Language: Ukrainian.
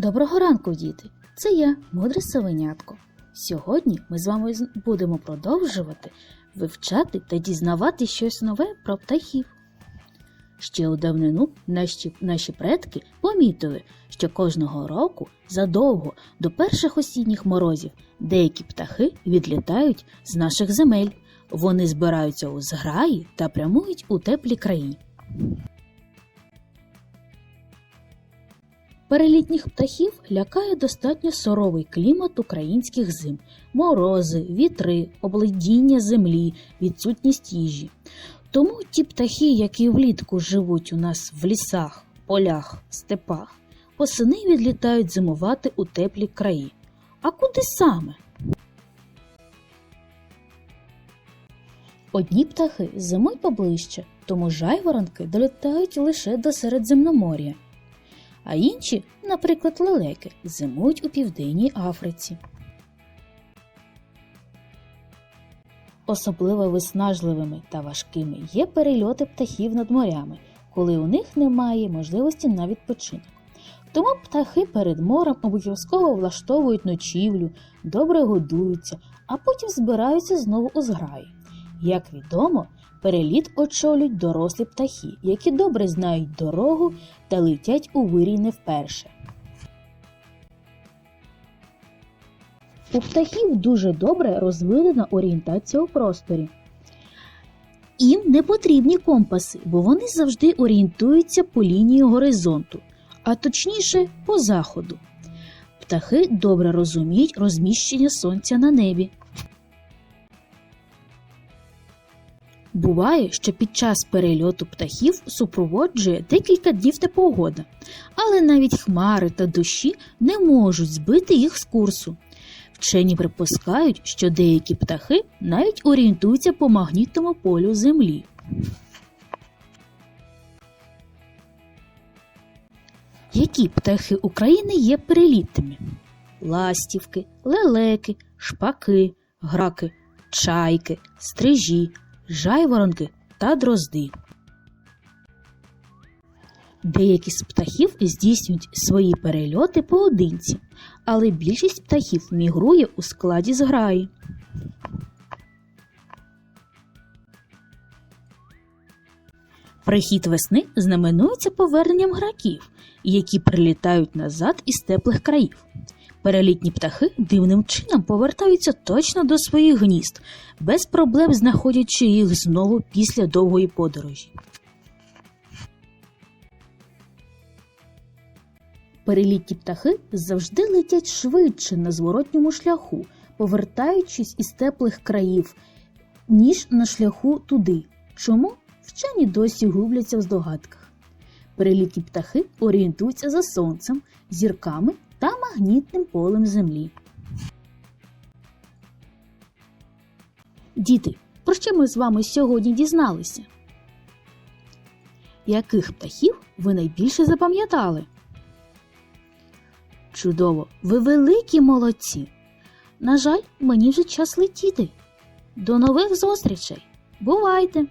Доброго ранку, діти! Це я, мудре совенятко. Сьогодні ми з вами будемо продовжувати вивчати та дізнавати щось нове про птахів. Ще у давнину наші, наші предки помітили, що кожного року задовго до перших осінніх морозів деякі птахи відлітають з наших земель. Вони збираються у зграї та прямують у теплі краї. Перелітніх птахів лякає достатньо суровий клімат українських зим, морози, вітри, обледіння землі, відсутність їжі. Тому ті птахи, які влітку живуть у нас в лісах, полях, степах, восени відлітають зимувати у теплі краї. А куди саме? Одні птахи зимують поближче, тому жайворонки долітають лише до Середземномор'я а інші, наприклад, лелеки, зимують у Південній Африці. Особливо виснажливими та важкими є перельоти птахів над морями, коли у них немає можливості на відпочинок. Тому птахи перед морем обов'язково влаштовують ночівлю, добре годуються, а потім збираються знову у зграї. Як відомо, переліт очолюють дорослі птахи, які добре знають дорогу та летять у вирій не вперше. У птахів дуже добре розвинена орієнтація у просторі. Їм не потрібні компаси, бо вони завжди орієнтуються по лінії горизонту, а точніше по заходу. Птахи добре розуміють розміщення сонця на небі. Буває, що під час перельоту птахів супроводжує декілька днів та погода, але навіть хмари та дощі не можуть збити їх з курсу. Вчені припускають, що деякі птахи навіть орієнтуються по магнітному полю Землі. Які птахи України є перелітними? Ластівки, лелеки, шпаки, граки, чайки, стрижі, жайворонки та дрозди. Деякі з птахів здійснюють свої перельоти поодинці, але більшість птахів мігрує у складі зграї. Прихід весни знаменується поверненням граків, які прилітають назад із теплих країв. Перелітні птахи дивним чином повертаються точно до своїх гнізд, без проблем знаходячи їх знову після довгої подорожі. Перелітні птахи завжди летять швидше на зворотньому шляху, повертаючись із теплих країв, ніж на шляху туди. Чому? Вчені досі губляться в здогадках. Перелітні птахи орієнтуються за сонцем, зірками та магнітним полем Землі. Діти, про що ми з вами сьогодні дізналися? Яких птахів ви найбільше запам'ятали? Чудово, ви великі молодці. На жаль, мені вже час летіти. До нових зустрічей. Бувайте!